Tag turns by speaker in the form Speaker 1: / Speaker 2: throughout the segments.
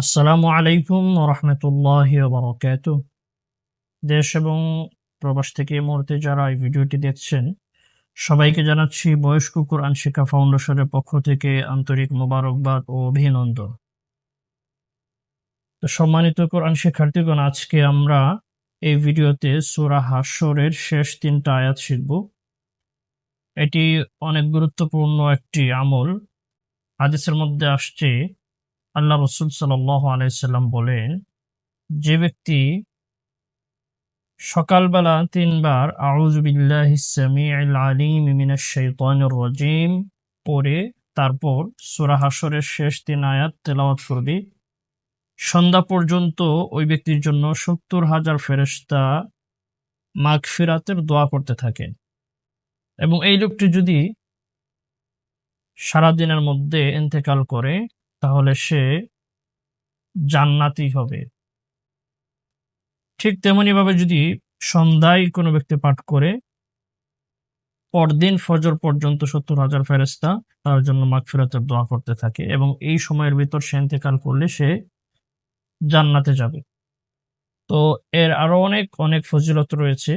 Speaker 1: আসসালামু আলাইকুম রহমতুল্লাহ বারকাত দেশ এবং প্রবাস থেকে মুহূর্তে যারা এই ভিডিওটি দেখছেন, সবাইকে জানাচ্ছি বয়স্ক কোরআন শিক্ষা ফাউন্ডেশনের পক্ষ থেকে আন্তরিক মোবারকবাদ ও অভিনন্দন। তো সম্মানিত কোরআন শিক্ষার্থীগণ, আজকে আমরা এই ভিডিওতে সুরা হাসরের শেষ তিনটা আয়াত শিখব। এটি অনেক গুরুত্বপূর্ণ একটি আমল। হাদিসের মধ্যে আসছে আল্লাহ রসুল সাল্লাহ আলাইসাল্লাম বলেন যে ব্যক্তি সকালবেলা তিনবার মিনাশ পড়ে, তারপর সূরা হাসরের শেষ তিন আয়াত তেলাওয়াত করবে, সন্ধ্যা পর্যন্ত ওই ব্যক্তির জন্য সত্তর হাজার ফেরেশতা মাগফিরাতের দোয়া করতে থাকে। এবং এই লোকটি যদি সারাদিনের মধ্যে ইন্তেকাল করে তাহলে সে জান্নাতি হবে। ঠিক তেমনি ভাবে যদি সন্ধ্যায় কোনো ব্যক্তি পাঠ করে, পরদিন ফজর পর্যন্ত সত্তর হাজার ফেরেস্তা তার জন্য মাগফিরাতের দোয়া করতে থাকে এবং এই সময়ের ভিতর সে ইন্তেকাল করলে সে জান্নাতে যাবে। তো এর আরও অনেক অনেক ফজিলত রয়েছে।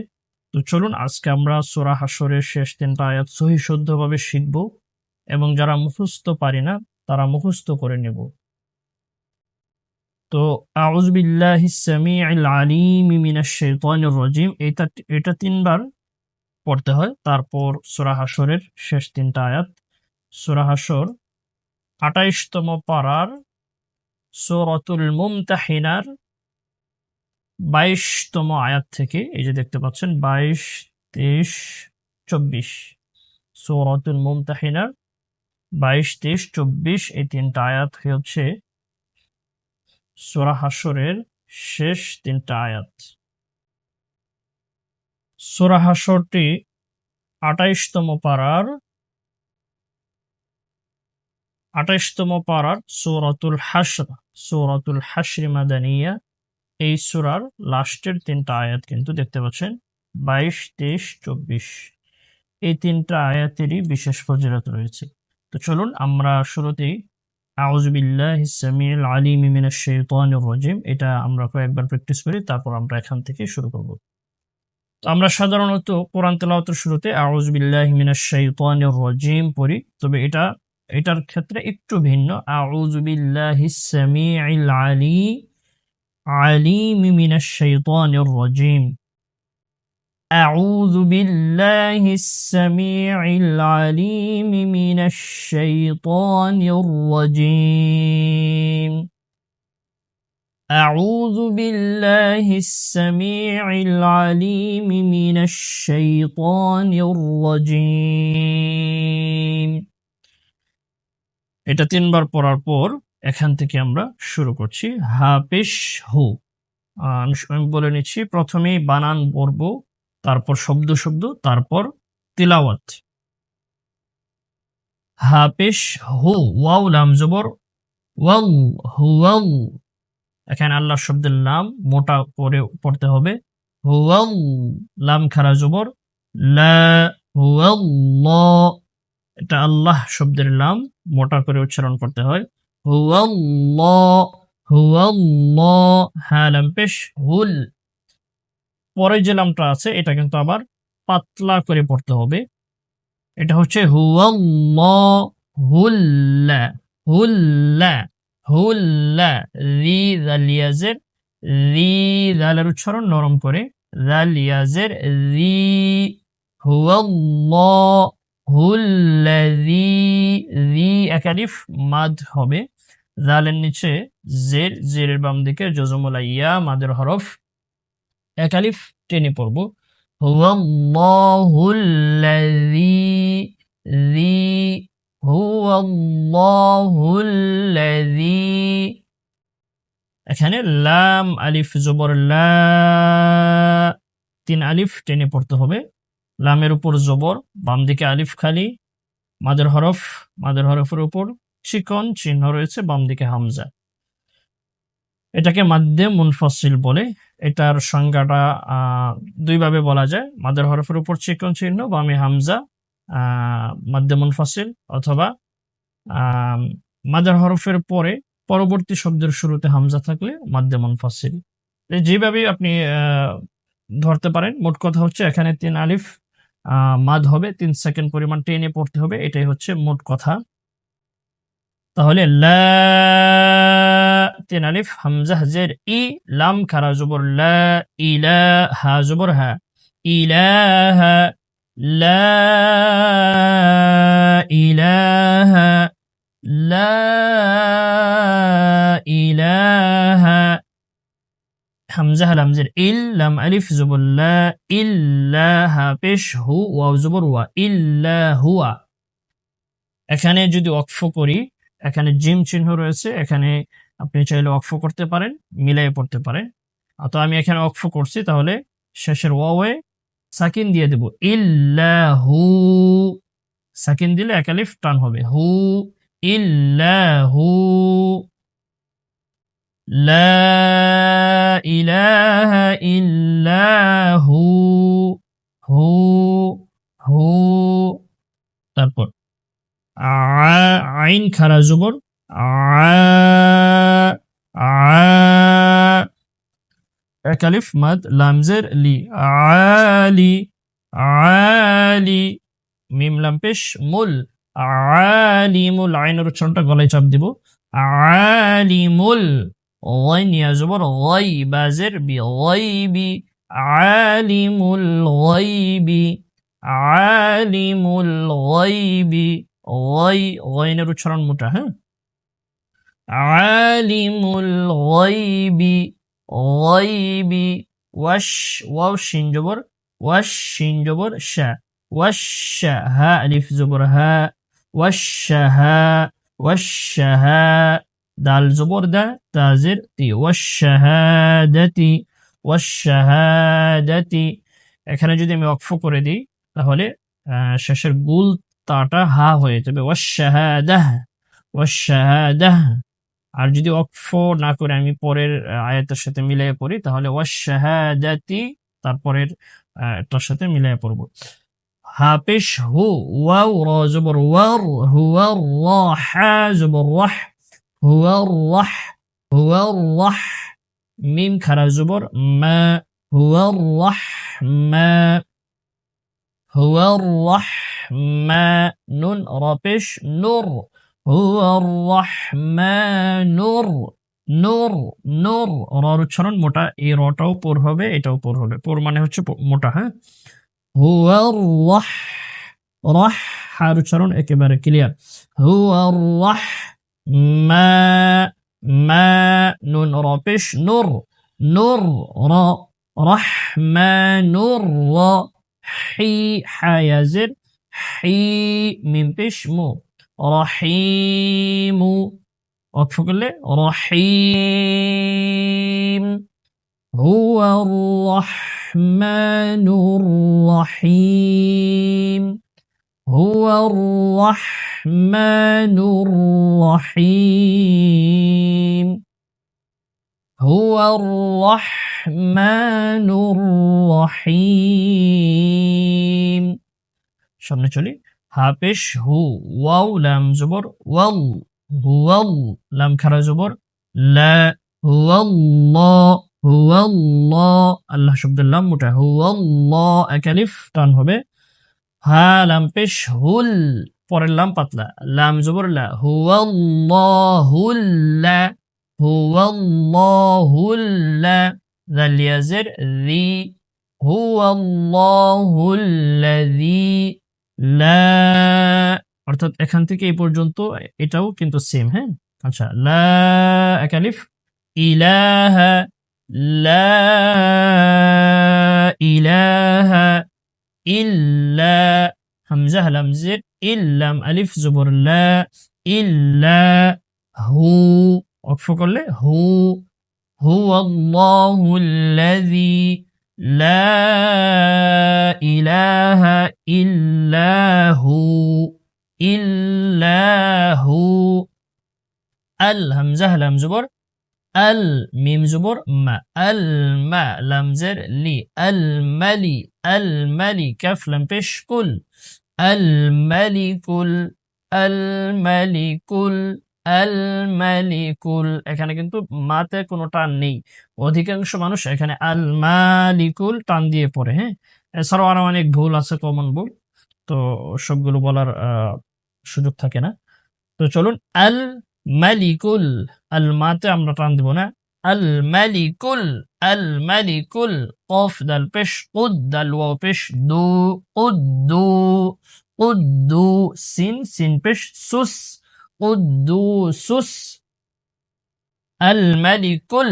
Speaker 1: তো চলুন আজকে আমরা সোরা হাসরের শেষ তিনটা আয়াত সহি শুদ্ধভাবে শিখব এবং যারা মুখস্থ পারি না তারা মুখস্থ করে নেব। তো রাজিম, এটা এটা তিনবার পড়তে হয়। তারপর সূরা হাসরের শেষ তিনটা আয়াত। সূরা হাসর 28তম পারার সূরাতুল মুমতাহিনার 22তম আয়াত থেকে, এই যে দেখতে পাচ্ছেন 22 23 24 সূরাতুল মুমতাহিনার বাইশ, তেইশ, চব্বিশ, এই তিনটা আয়াত হচ্ছে সোরা হাসরের শেষ তিনটা আয়াত। সোরা হাসরটি আটাইশতম পাড়ার আটাইশতম পাড়ার সৌরাতুল হাসর সৌরাতুল হাসরি মাদানিয়া, এই সুরার লাস্টের তিনটা আয়াত কিন্তু দেখতে পাচ্ছেন, বাইশ, তেইশ, চব্বিশ। এই তিনটা আয়াতেরই বিশেষ ফজিলত রয়েছে। তো চলুন আমরা শুরুতেই আউজবিল্লাহ সামিল আলিম মিনাশ শাইতানির রাজিম। এটা আমরা কয়েকবার প্র্যাকটিস করি, তারপর আমরা এখান থেকে শুরু করব। তো আমরা সাধারণত কোরআন তেলাওয়াতের শুরুতে আউজবিল্লাহ মিনাশ শাইতানির রাজিম পড়ি। তবে এটা, এটার ক্ষেত্রে একটু ভিন্ন। আউজবিল্লাহ সামিল আলী, আলিম মিনাশ শাইতানির রাজিম। أعوذ بالله السميع العليم من الشيطان الرجيم أعوذ بالله السميع العليم من الشيطان الرجيم এটা তিনবার পড়ার পর এখান থেকে আমরা শুরু করছি হাফিস হু আমি বলে নিচ্ছি প্রথমেই বানান পড়বো তারপর শব্দ শব্দ, তারপর তিলাওয়াত। হাফেশ হু, ওয়াও, লাম, জবর ওয়াল হুয়াল এখানে আল্লাহ শব্দের লাম মোটা করে পড়তে হবে। হুয়াল লাম, খারা, জবর এটা আল্লাহ শব্দের লাম মোটা করে উচ্চারণ করতে হয়। হুয়াল হুয়াল হ্যাঁ লাম, পেশ, হুল। পরে যে লামটা আছে, এটা কিন্তু আবার পাতলা করে পড়তে হবে। এটা হচ্ছে হুল্লা হুল্লা হুল্লা রি দালিয়াজের রি দালের উচ্চারণ নরম করে রি রি মাদ হবে। জালের নিচে জের, জেরের বাম দিকে জজমুলা মাদের হরফ এক আলিফ টেনে পড়ব। এখানে লাম আলিফ জবর লা, তিন আলিফ টেনে পড়তে হবে। লামের উপর জবর, বাম দিকে আলিফ খালি মাদের হরফ মাদের হরফের উপর চিকন চিহ্ন রয়েছে, বাম দিকে হামজা। এটাকে মাধ্যে মুনফসিল বলে। এটার সংজ্ঞাটা দুইভাবে বলা যায়। মাদার হরফের উপর চিকন চিহ্ন বা আমি হামজা মাধ্যে মুনফসিল অথবা মাদার হরফের পরে পরবর্তী শব্দের শুরুতে হামজা থাকলে মাদ্দে মুনফাসিল। এই যেভাবে আপনি ধরতে পারেন, মোট কথা হচ্ছে এখানে তিন আলিফ মাদ হবে, তিন সেকেন্ড পরিমাণ টেনে পড়তে হবে, এটাই হচ্ছে মোট কথা। তাহলে লা তিন আলিফ, হামজা জের ই, লাম, খারা, জবর, লা ইলা হা জবর, হা। ইলাহা, লা ইলাহা লা ইলাহা। হামজা হালাম জের ইল, লাম, আলিফ, জবর, লা ইল্লাহা পেশ, হু, ওয়াও, জবর, ওয়া, ইল্লা, হুয়া। এখানে যদি অক্ফ করি, এখানে জিম চিহ্ন রয়েছে, এখানে আপনি চাইলে অক্ফ করতে পারেন মিলাই পড়তে পারেন। তো আমি এখানে অক্ফ করছি, তাহলে শেষের ওয়াওয়ে সাকিন দিয়ে দেব। ইল্লাহু, সাকিন দিলে একালিফ টান হবে। হু, ইল্লাহু ইল্লাহু, হু হু, তারপর আইন খারা জবর আ- আ- এক আলিফ, মাদ লামজের লি। আলি আলি, মিম, লাম, পেশ, মুল। আলিমুল আইনের উচ্চারণটা গলায় চাপ দিব। আলিমুল, ওয়াই নিয়া জবর ওয়াই বাজের বি, ওয়াই বি। আলিমুল, ওয়াই বি। আলিমুল ওয়াইবি ওয়াই, ওয়াইনের উচ্চারণ মোটা হ্যাঁ? আলিমুল ওয়াইবি ওয়াইবি ওয়াশ ওয়াও শিন জবর ওয়াশ শিন জবর শা ওয়াশ হা আলিফ জবর হা ওয়াশ হা ওয়াশ হা দাল জবর দা তাজের তি ওয়াশ শাহাদাতি ওয়াশ শাহাদাতি এখানে যদি আমি অক্ফ করে দিই তাহলে আহ, শেষের গুল তাটা হা হয়ে যাবে। ওয়াশাহাদাহ ওয়াশাহাদাহ আর যদি অক্ফ না করে আমি পরের আয়াতের সাথে মিলিয়ে পড়ি, তাহলে ওয়াশাহাদাতি তারপরের একটার সাথে মিলিয়ে পড়ব। হাপিস হু, ওয়াও, র জবর ওয়ার হুয়া, রাহ, জবর, রাহ, হুয়া রাহ হুয়া, রাহ, মিম খারা জবর, মা, হুয়া, রাহ, মা, হুয়া, রাহ, মা, নুন রাপিস নুর। হুয়ার রহমানুর, নোর নোর। রর উচ্চারণ মোটা এই রটাও পোর হবে, এটাও পোর হবে। পোর মানে হচ্ছে মোটা হ্যাঁ? হুয়ার রহ রহ, হার উচ্চারণ একেবারে ক্লিয়ার হুয়ার রহ, মা মা, নুন র পেশ নোর। নোর, র রহমানুর র, হি হায়াজের হি, মিম, পেশ, মো। رحيم وقف كله رحيم هو الرحمن الرحيم هو الرحمن الرحيم هو الرحمن الرحيم সামনে চলি হাফেশ হু ওয়াও লাম জবর ওয়াল হুয়াল লাম খারা জবর লা হুয়াল্লাহ হুয়াল্লাহ আল্লাহ শব্দের লাম মোটা হুয়াল্লাহ একালিফ টান হবে হা লাম পেশ হুল পরের লাম পাতলা লাম জবর লা হুয়াল্লাহুল্লা হুয়াল্লাহুল্লা দালিয়াজের রি হুয়াল্লাহুল্লাযী লা, অর্থাৎ এখান থেকে এই পর্যন্ত এটাও কিন্তু সেম হ্যাঁ? আচ্ছা লা একালিফ ইলাহা, লা, ইলাহা, ইল্লা, হামজা হালাম জেড ইল্লাম, আলিফ, জবর, লা, ইল্লা, হু, অক্ষ করলে হু হু আল্লাহুল্লাযী لا إله إلا هو إلا هو. الهمزة لم زبر. الميم زبر ما. الما لم زر لي. الملي الملي كف لم الملك ال- الملك ال- আল মালিকুল এখানে কিন্তু মাতে কোনো টান নেই। অধিকাংশ মানুষ এখানে আল মালিকুল টান দিয়ে পড়ে হ্যাঁ? এছাড়াও আরও অনেক ভুল আছে কমন ভুল। তো সবগুলো বলার সুযোগ থাকে না। তো চলুন আল মালিকুল আল মাতে আমরা টান দিব না। আল মালিকুল আল মালিকুল কফ দাল পেশ উদ দাল ওয়াও পেশ, দু কুদ্দু কুদ্দু সিন সিন পেশ, সুস। কুদ্দুসুস আল মালিকুল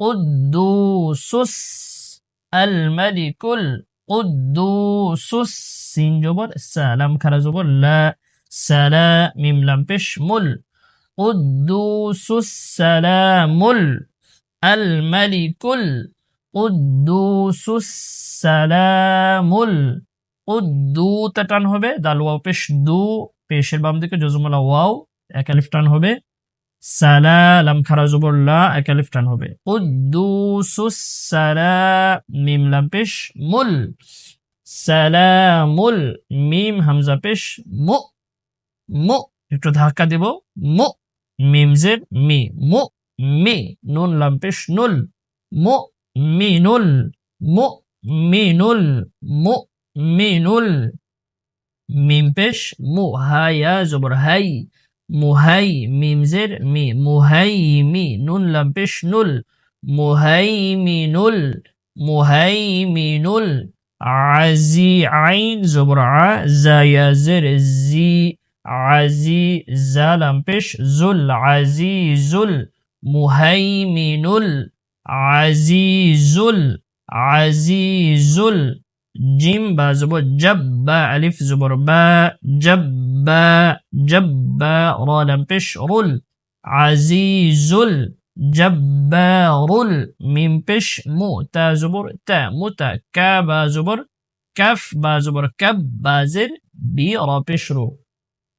Speaker 1: কুদ্দুসুস আল মালিকুল কুদ্দুসুস সিন জবর সালাম খারা জবর লা সালা মিম লাম পেশ মুল কুদ্দুসুস সালামুল আল মালিকুল কুদ্দুসুস সালামুল কুদ্দু তে টান হবে. দাল ওয়াও দু পেশের বাম দিকে জজমলা ওয়াও এক আলিফ টান হবে। সালাম খারা জবর লা এক আলিফ টান হবে। কুদ্দুসুস মিম পেশ মুল। সালামুল মিম হামজা পেশ মু। মু, একটু ধাক্কা দেব। মু মিমজের মি। মু, মি, নুন লাম পেশ নুল। মু মিনুল মু মিনুল মু মিনুল মিম পেশ মু। হায়া জবর হাই। মুহাই মিমজের মি মুহাই মি নুন লাম পেশ নুল মুহাই মিনুল মুহাই মিনুল আজি আইন জবর আ জায়াজের জি আজি জালাম পেশ জুল আজিজুল মুহাইমিনুল আজিজুল আজিজুল জিম বা জবর জব্বা আলিফ জবর বা জব্বা جبا جبار لمبش رول عزيز جبار ممبش مؤتا زبر تا متا كابا زبر كف با زبر كب بازر بيرا بشرو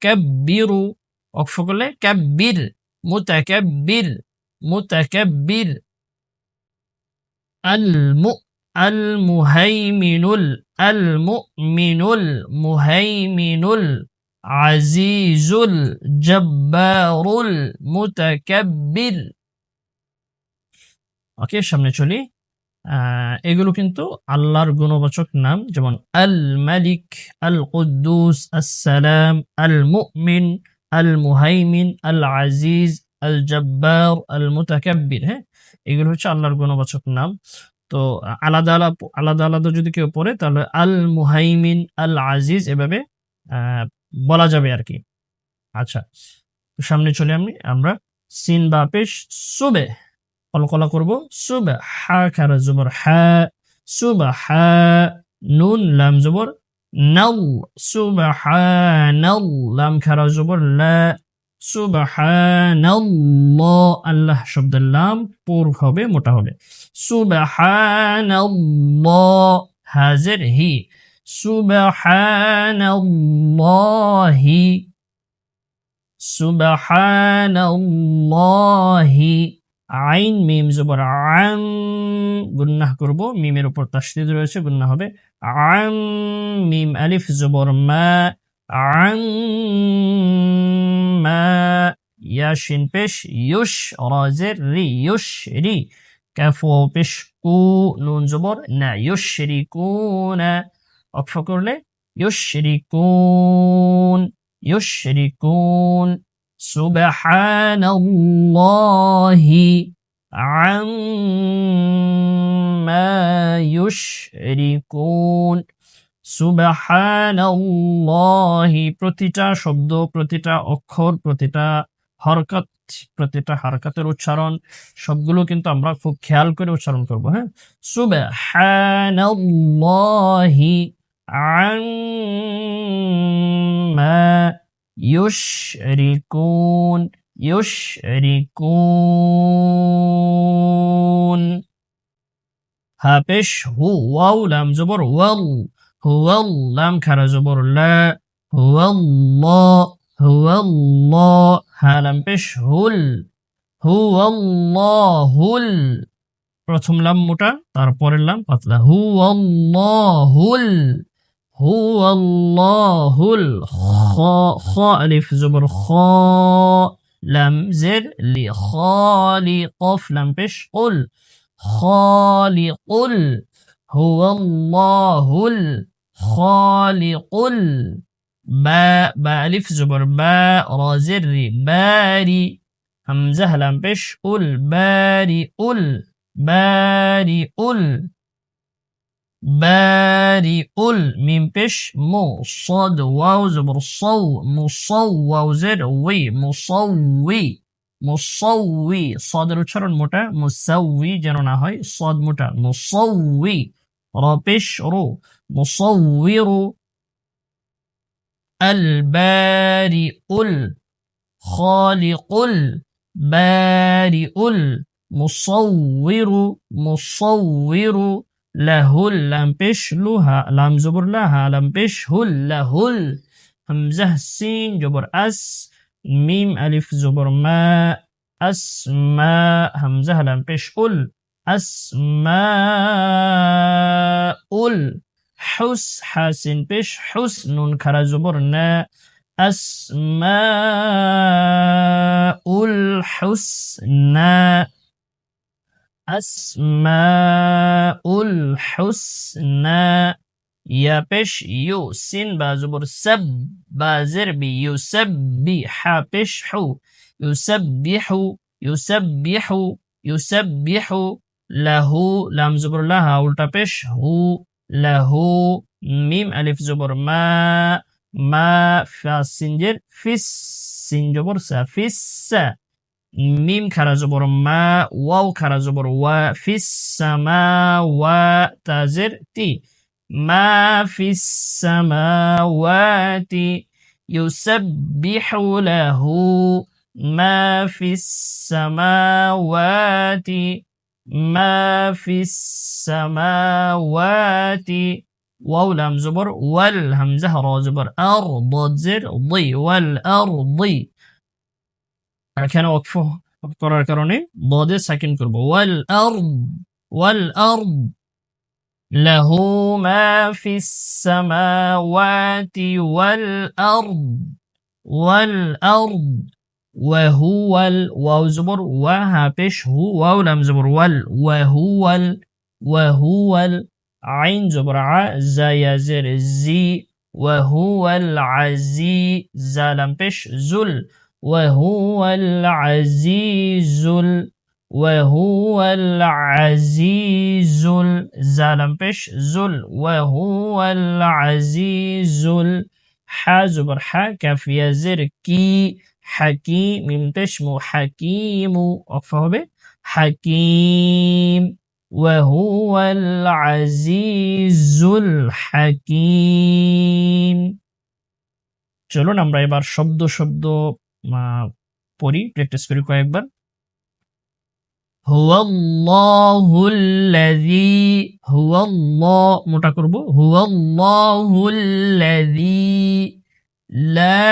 Speaker 1: كبروا وقف كله كبر متكبر متكبر الم المهيمن المؤمن المهيمن আজিজুল জব্বারুল মুতাকাব্বির ওকে সামনে চলি। এগুলো কিন্তু আল্লাহর গুণবাচক নাম, যেমন আল মালিক আল কুদ্দুস আসসালাম আল মুমিন আল মুহাইমিন আল আজিজ আল জব্বার আল মুতাকাব্বির হ্যাঁ? এগুলো হচ্ছে আল্লাহর গুণবাচক নাম। তো আলাদা আলাদা আলাদা আলাদা যদি কেউ পড়ে, তাহলে আল মুহাইমিন আল আজিজ এভাবে বলা যাবে আর কি। আচ্ছা সামনে চলে আমি, আমরা সিন বা পেশ সুবে, কলকলা করব। সুবে হা, খারা, জবর হা, সুবা হা, নুন, লাম, জবর নাও। সুবা হা, নাও, লাম, খারা, জবর লা। সুবহানাল্লাহ আল্লাহ শব্দের লাম পুর হবে, মোটা হবে। সুবহানাল্লাহ হাজের হি। সুবহানাল্লাহি সুবহানাল্লাহি। আইন, মিম, জবর আম গুন্নাহ করব। মিমের উপর তাসদিদ রয়েছে গুন্নাহ হবে আম মিম, আলিফ, জবর, মা আম মা ইয়াশিন পেশ, ইউশ, রাজের, রি, ইউশ, রি কাফ ওয়াও পেশ, কু, নুন, জবর, না ইউশরিকুনা অক্ষ করলে ইউশরিকুন ইউশরিকুন। সুবহানাল্লাহি আম্মা ইউশরিকুন। সুবহানাল্লাহি প্রতিটা শব্দ, প্রতিটা অক্ষর, প্রতিটা হরকত, প্রতিটা হারকাতের উচ্চারণ, সবগুলো কিন্তু আমরা খুব খেয়াল করে উচ্চারণ করব হ্যাঁ? সুবহানাল্লাহি আম্মা يشركون يشركون হা পেশ হু ওয়াও লাম জবর ওয়াল হুয়াল লাম খারা জবর লা হুয়াল্লাহ হুয়াল্লাহ হা লাম পেশ হুল হুয়াল্লাহুল প্রথম লাম মোটা তারপরের লাম পাতলা হুয়াল্লাহুল হুয়াল্লাহুল খ খ আলিফ জবর খ লাম জের লি খালি কফ লাম পেশ কুল খালিকুল হুয়াল্লাহুল খালিকুল বা বা আলিফ জবর বা রা জের রি বারি হামজা লাম পেশ উল বারি উল বারি উল বারিউল মিম পেশ মু صاد ওয়াও জবর সৌ মুসৌ ওয়াও জের উই মুসৌই মুসৌই সদের উচ্চারণ মোটা মুসাউই যেন না হয় সদ মোটা মুসৌই র পেশ রু মুসৌইরু البارئ الخالق البارئ المصور مصور লাহুল লাম পেশ লুহা লাম জবর লাহা লাম পেশ হুল লাহুল হামজাহ সিন জবর আস মিম আলিফ জবর মা আসমা হামজাহ লাম পেশ উল আসমা উল হুস হাসিন পেশ হুস নুন খারা জবর না আসমাউল হুসনা আসমাউল হুসনা ইয়া পেশ ইউ সিন বা জবর সাব বা জের বি ইউসাব্বি হা পেশ হু ইউসাব্বিহু ইউসাব্বিহু ইউসাব্বিহু লাহু লাম জবর লাহা উল্টা পেশ হু লাহু মিম আলিফ জবর মা মা ফা সিনজের ফিস সিন জবর সা ফিস সা ميم كرازبر ما واو كرا زبر و في السماوات زر تي ما في السماوات يسبح له. ما في السماوات ما في السماوات واو لام زبر والهمزة را زبر. أرض زر ضي والأرض এখানে ওয়াকফ করার কারণে বদে সাকিন করব ওয়াল আরদ ওয়াল আরদ له ما في السماوات والأرض والأرض وهو ال واو زبر وها بش هو واو لم زبر وال وهو ال وهو ال عين زبر ع زا يا زر زي وهو العزي زا لم بش زل وهو العزيز ال وهو العزيز زالم بش زل وهو العزيز حازبر حا كاف يزر كي حكيم ميم تشمو حكيم وقفه به حكيم وهو العزيز الحكيم চলুন আমরা এবার শব্দ শব্দ পড়ি প্র্যাকটিস করি কয়েকবার হুয়াল্লাহুল্লাযী হুয়াল্লাহ মোটা করব হুয়াল্লাহুল্লাযী লা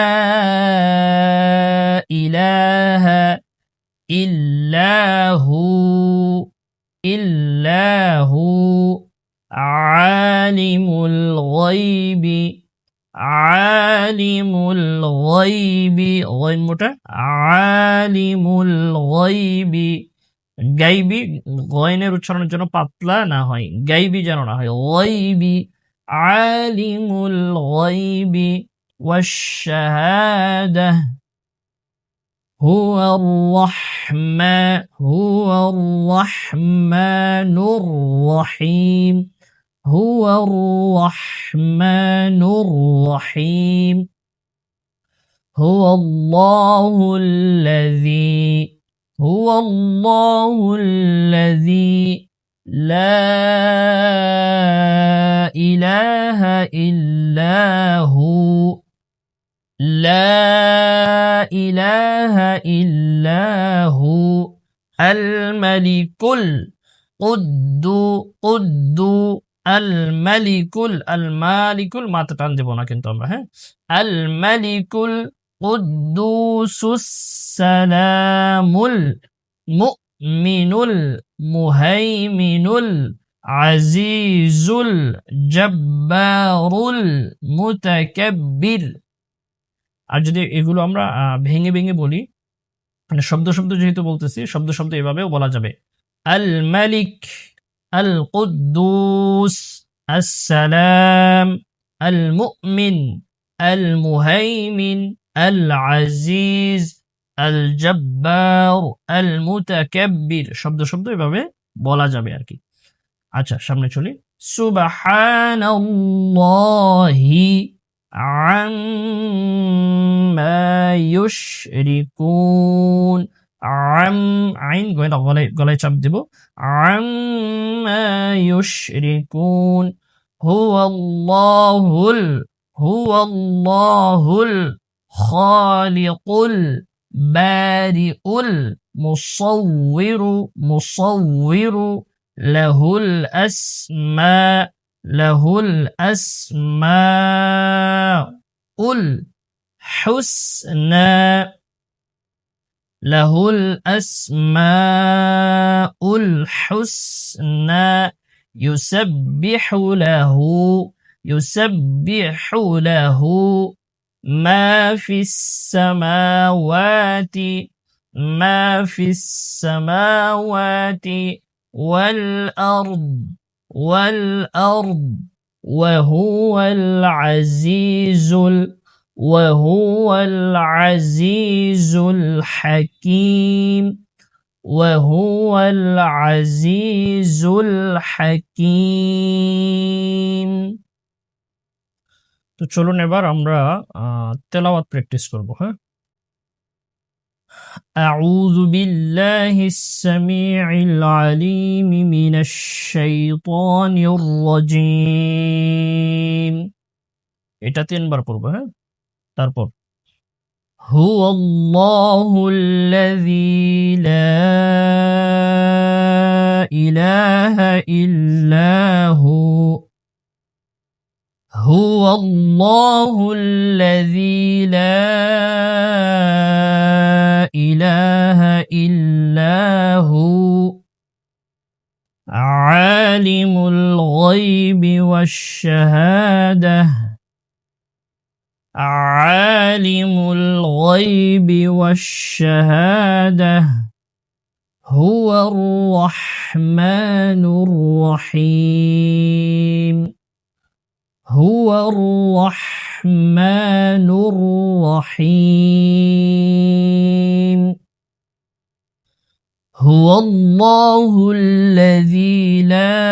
Speaker 1: ইলাহা ইল্লাহু ইল্লাহু আলিমুল গায়বি আলিমুল গাইবি গাইন মোটা আলিমুল গাইবি গাইবি গয়নের উচ্চারণের জন্য পাতলা না হয় গাইবি যেন না হয় গাইবি আলিমুল গাইবি والشهادة هو الرحمن هو الرحمن الرحيم هو الرحمن الرحيم. هو الله الذي هو الله الذي لا إله إلا هو لا إله إلا هو الملك القد قد আল মালিকুল আল মালিকুল মাথা টান দেবো না কিন্তু আমরা হ্যাঁ? আল মালিকুল কুদ্দুসুস সালামুল মুমিনুল মুহাইমিনুল আজিজুল জব্বারুল মুতাকাব্বির। আর যদি এগুলো আমরা ভেঙে ভেঙে বলি মানে শব্দ শব্দ যেহেতু বলতেছি, শব্দ শব্দ এভাবেও বলা যাবে। আল মালিক আল কুদ্দুস আসসালাম আল মুমিন আল মুহাইমিন আল আজিজ আল জব্বার আল মুতাকাব্বির শব্দ শব্দ এভাবে বলা যাবে আর কি আচ্ছা সামনে চলি সুবহানাল্লাহি عما يشركون عم عين গলা গলায় গলায় চাপ দেব عما يشركون هو الله ال هو الله الخالق البارئ المصور مصور له الأسماء له الأسماء الحسنى يسبح له يسبح له ما في السماوات ما في السماوات والأرض والأرض وهو العزيز ال- وهو العزيز الحكيم وهو العزيز الحكيم তো চলুন এবার আমরা আহ, তেলাওয়াত প্র্যাকটিস করব হ্যাঁ أعوذ بالله السميع العليم من الشيطان الرجيم এটা তিনবার পড়বো হ্যাঁ তারপর هو الله الذي لا إله إلا هو هو الله الذي لا إله إلا هو عالم الغيب والشهادة عالم الغيب والشهادة. هو الرحمن الرحيم. هو الرحمن الرحيم. هو الله الذي لا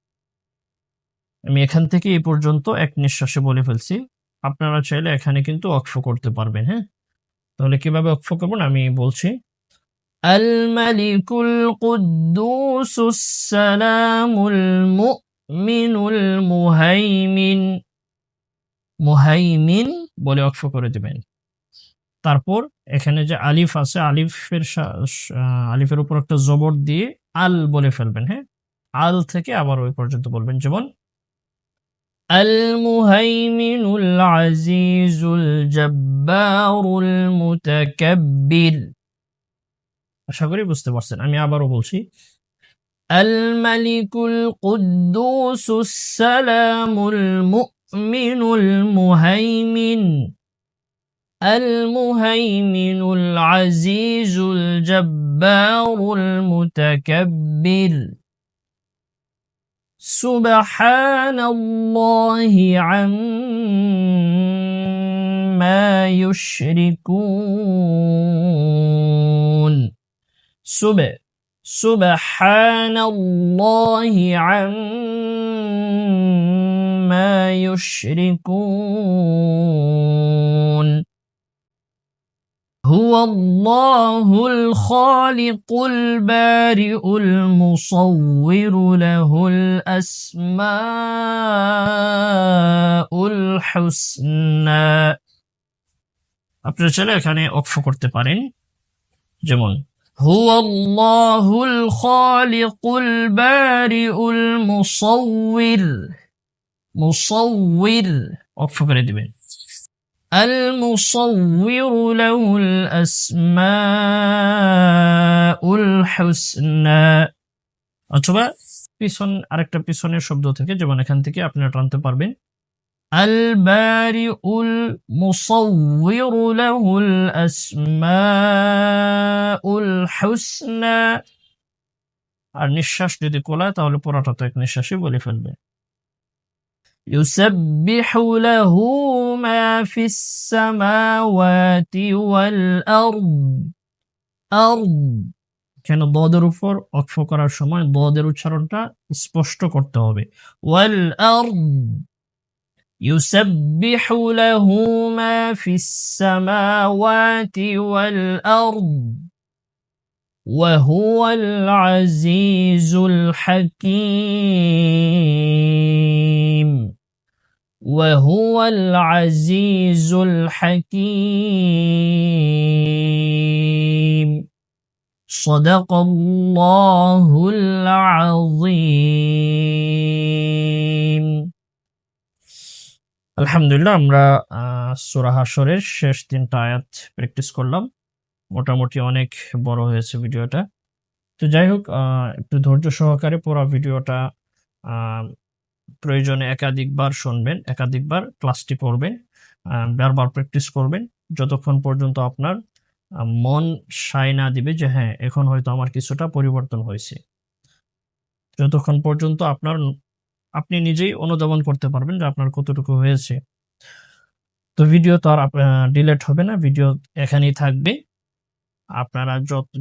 Speaker 1: আমি এখান থেকে এই পর্যন্ত এক নিঃশ্বাসে বলে ফেলছি আপনারা চাইলে এখানে কিন্তু অক্ষ করতে পারবেন হ্যাঁ তাহলে কিভাবে অক্ষ করবেন আমি বলছি الملك القدوس السلام المؤمن المهيمن মুহাইমিন বলে অক্ষ করে দিবেন তারপর এখানে যে আলিফ আছে আলিফের সা- স- আহ, আলিফের উপর একটা জবর দিয়ে আল বলে ফেলবেন হ্যাঁ আল থেকে আবার ওই পর্যন্ত বলবেন যেমন المهيمن العزيز الجبار المتكبر আশা করি বুঝতে পারছেন আমি আবারও বলছি الملك القدوس السلام المؤمن المهيمن المهيمن العزيز الجبار المتكبر سبحان الله عما يشركون. سب سبحان الله عما يشركون. هو الله الخالق البارئ المصور له الأسماء الحسنى আপনারা চাইলে এখানে অক্ষ করতে পারেন যেমন هو الله الخالق البارئ المصور مصور অক্ষ করে দিবেন المصور له الأسماء الحسنى অথবা পিছন আরেকটা পিছনের শব্দ থেকে যেমন এখান থেকে আপনারা টানতে পারবেন البارئ المصور له الأسماء الحسنى আর নিঃশ্বাস যদি কোলায় তাহলে পুরাটা তো এক নিঃশ্বাসই বলে ফেলবে يسبح له ما في السماوات والأرض أرض কেন দদের উপর অক্ষ করার সময় দদের উচ্চারণটা স্পষ্ট করতে হবে ওয়াল আরদ يسبح له ما في السماوات والأرض وهو العزيز الحكيم وهو العزيز الحكيم صدق الله العظيم আলহামদুলিল্লাহ আমরা সুরা হাসরের শেষ তিনটা আয়াত প্র্যাকটিস করলাম মোটামুটি অনেক বড় হয়েছে ভিডিওটা তো যাই হোক আহ, একটু ধৈর্য সহকারে পুরো ভিডিওটা আহ, প্রয়োজনে একাধিকবার শুনবেন একাধিকবার ক্লাসটি আহ, বারবার প্র্যাকটিস করবেন যতক্ষণ পর্যন্ত আপনার মন সায় না দিবে যে হ্যাঁ এখন হয়তো আমার কিছুটা পরিবর্তন হয়েছে। যতক্ষণ পর্যন্ত আপনার আপনি নিজেই অনুধাবন করতে পারবেন যে আপনার কতটুকু হয়েছে। তো ভিডিও তো আর ডিলেট হবে না ভিডিও এখানেই থাকবে। আপনারা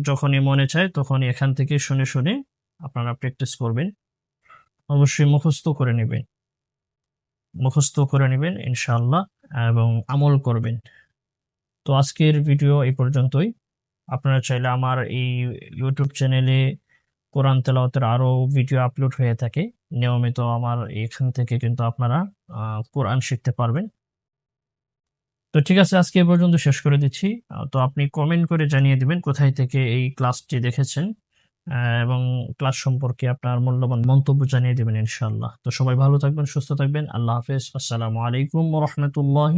Speaker 1: যখনই মনে চায় তখনই এখান থেকে শুনে শুনে আপনারা প্র্যাকটিস করবেন। অবশ্যই মুখস্থ করে নেবেন। মুখস্থ করে নেবেন, ইনশাআল্লাহ, এবং আমল করবেন। তো আজকের ভিডিও এই পর্যন্তই। আপনারা চাইলে আমার এই ইউটিউব চ্যানেলে কোরআন তেলাওয়াতের আরও ভিডিও আপলোড হয়ে থাকে। নিয়মিত আমার এখান থেকে কিন্তু আপনারা কোরআন শিখতে পারবেন। তো ঠিক আছে, আজকে পর্যন্ত শেষ করে দিচ্ছি। তো আপনি কমেন্ট করে জানিয়ে দিবেন কোথায় থেকে এই ক্লাসটি দেখেছেন। এবং ক্লাস সম্পর্কে আপনার মূল্যবান মন্তব্য জানিয়ে দেবেন ইনশাল্লাহ তো সবাই ভালো থাকবেন, সুস্থ থাকবেন। আল্লাহ হাফেজ। আসসালামু আলাইকুম রহমতুল্লাহ